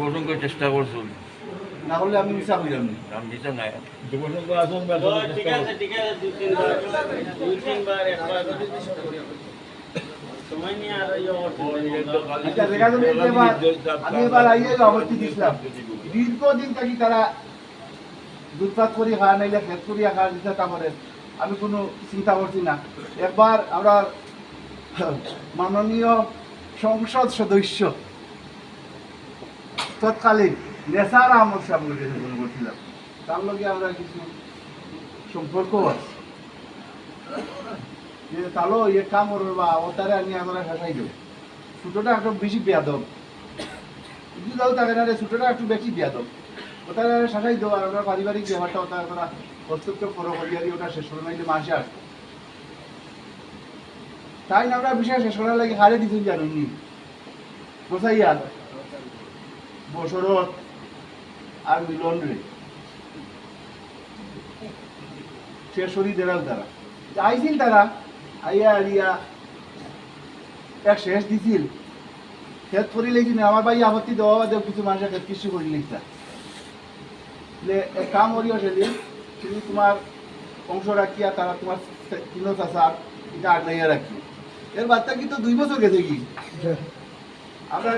যুবসংঘ চেষ্টা করছুন না হলে আমি মিশা হইলাম নাই। আসন বা তো ঠিক আছে ঠিক আছে দুই তিনবার দুই তিনবার একবার সময় নিয়ে আর ইয়ে আচ্ছা দেখা যাবে এবার আমি এবার আইয়ে দিছিলাম। দীর্ঘদিন থাকি তারা দুধপাত করি খাওয়া নাইলে খেত করিয়া খাওয়া দিতে তারপরে আমি কোনো চিন্তা করছি না। একবার আমরা মাননীয় সংসদ সদস্য তৎকালীন নেশার আহমদ সাহেবকে ফোন করছিলাম। তার লগে আমরা কিছু সম্পর্ক আছে। যে তাহলে ইয়ে কাম করবে বা ওতারে আনি আমরা ফেসাই দেবো। ছোটোটা একটু বেশি বেয়াদব। বুঝি যাও তাকে না ছোটোটা একটু বেশি বেয়াদব। ওটারে শাসাই দেবো আর আমরা পারিবারিক ব্যাপারটা ওটা আমরা হস্তক্ষেপ করো করিয়া দিয়ে ওটা শেষ করে নাইলে মাসে আসবে। তাই না আমরা বিষয় শেষ করার লাগে হারে দিতে জানুনি গোসাইয়ার বসরত আর মিলন রে শেষরি দেড়াল তারা আইছিল তারা আইয়া আইয়া এক শেষ দিছিল খেত করি লেগি না আমার ভাই আপত্তি দেওয়া বাদে কিছু মানুষের খেত কিছু করি লেগিতা এক কাম করিও সেদিন তুমি তোমার অংশ রাখিয়া তারা তোমার কিলো চাষার এটা আগলাইয়া রাখি এর বাচ্চা কিন্তু দুই বছর গেছে কি আমরা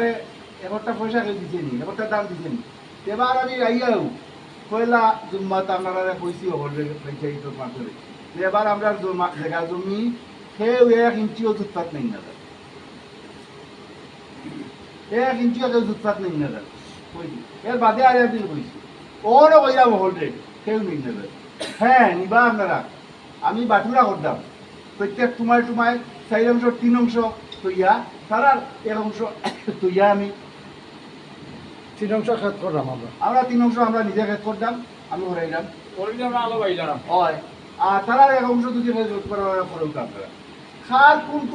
এবারটা পয়সা দিতে নি এবারটা দাম দিতে নি এবার আমি আইয়াও পয়লা জুম্মাত আপনারা কইছি তো মাত্রে এবার আমরা জায়গা জমি, সেও এক ইঞ্চিও উৎপাত নেই না। এক ইঞ্চিও কেউ উৎপাত নেই না। কইছি। এর বাদে আর একদিন কইছি, ওরও কইলাম হল রে কেউ নেই না হ্যাঁ নিবা আপনারা আমি বাটুরা করতাম প্রত্যেক তোমার তোমায় চার অংশ, তিন অংশ তৈয়া, তারার এক অংশ তৈয়া আমি তিন অংশ খেত করলাম আমরা। আমরা তিন অংশ আমরা নিজে খেত করতাম আমি পাইলাম হয়। আর তারা এক অংশ দুটি খেত করা করে আপনারা। খার কোনটু